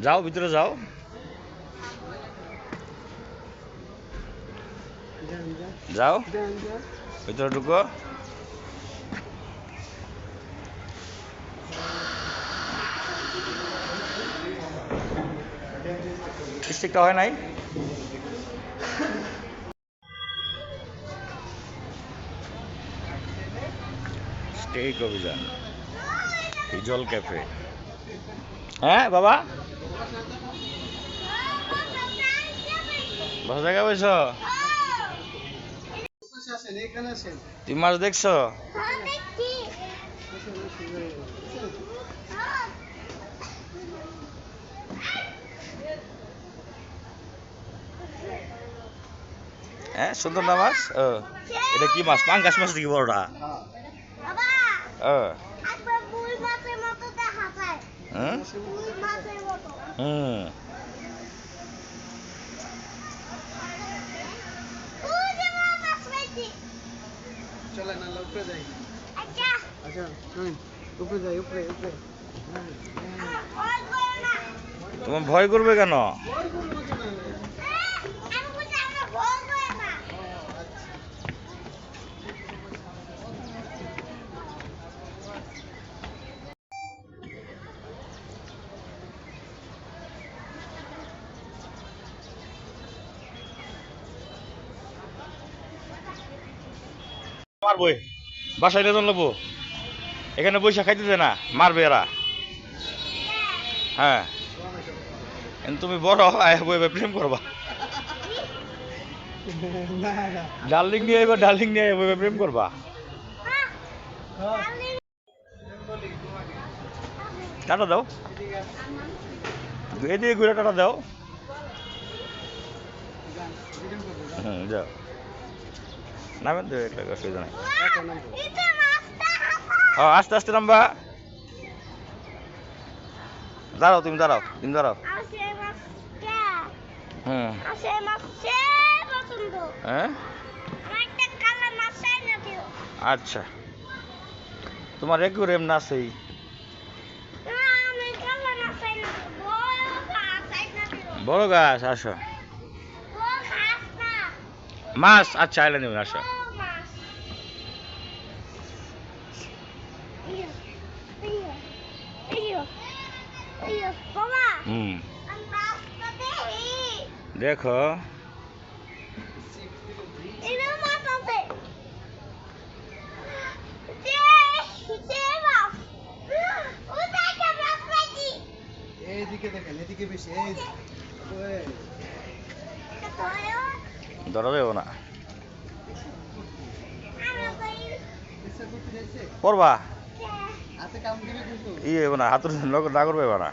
যাও, ভিতরে যাও। যাও। ভিতরে ঢুকো। স্টিকটা হয় নাই? স্টেক অভিযান। হিজল ক্যাফে। হ্যাঁ বাবা? জায়গা বসছ তুমি মাছ দেখছ? হ্যাঁ সুন্দর না মাছ? ও এটা কি মাছ? পাঙ্গাস মাছ নাকি বড়টা? ও। একবার হুম উপরে যাই। আচ্ছা। আচ্ছা চলেন উপরে যাই উপরে উপরে। ওই করো না। তোমার ভয় করবে কেন হ্যাঁ, আমি বলছি আমরা ভয় করে না মারবই। বাসায় নিয়ে নেব এখানে বৈশা খাইতে দে না মারবে এরা। হ্যাঁ। তুমি বড় আয় বই প্রেম করবা। ডার্লিং নিয়ে এবার ডার্লিং নিয়ে বই প্রেম করবা। হ্যাঁ, টাটা দাও। এদিকে ঘুরে টাটা দাও। হুম যাও। নামেন তো অসুবিধা নাই। এই ও আস্তে আস্তে নামবা। দাঁড়াও তুমি দাঁড়াও তুমি দাঁড়াও। হুম। হ্যাঁ? আচ্ছা। তোমার একুরেম না সেই? বড় গাছ আসো। মাছ আচ্ছা আইলে নেবেন আসো বড় মাছ ইয়ো ইয়ো ইয়ো ইয়ো বাবা হুম আমি মাছটা দেখি দেখো এটা মাছ আছে যে যে মাছ ওই দেখে মাছ পাইছি এইদিকে দেখেন এদিকে বেশি ধরা দেবো না। করবা ইয়ে না হাতুর না। করবে না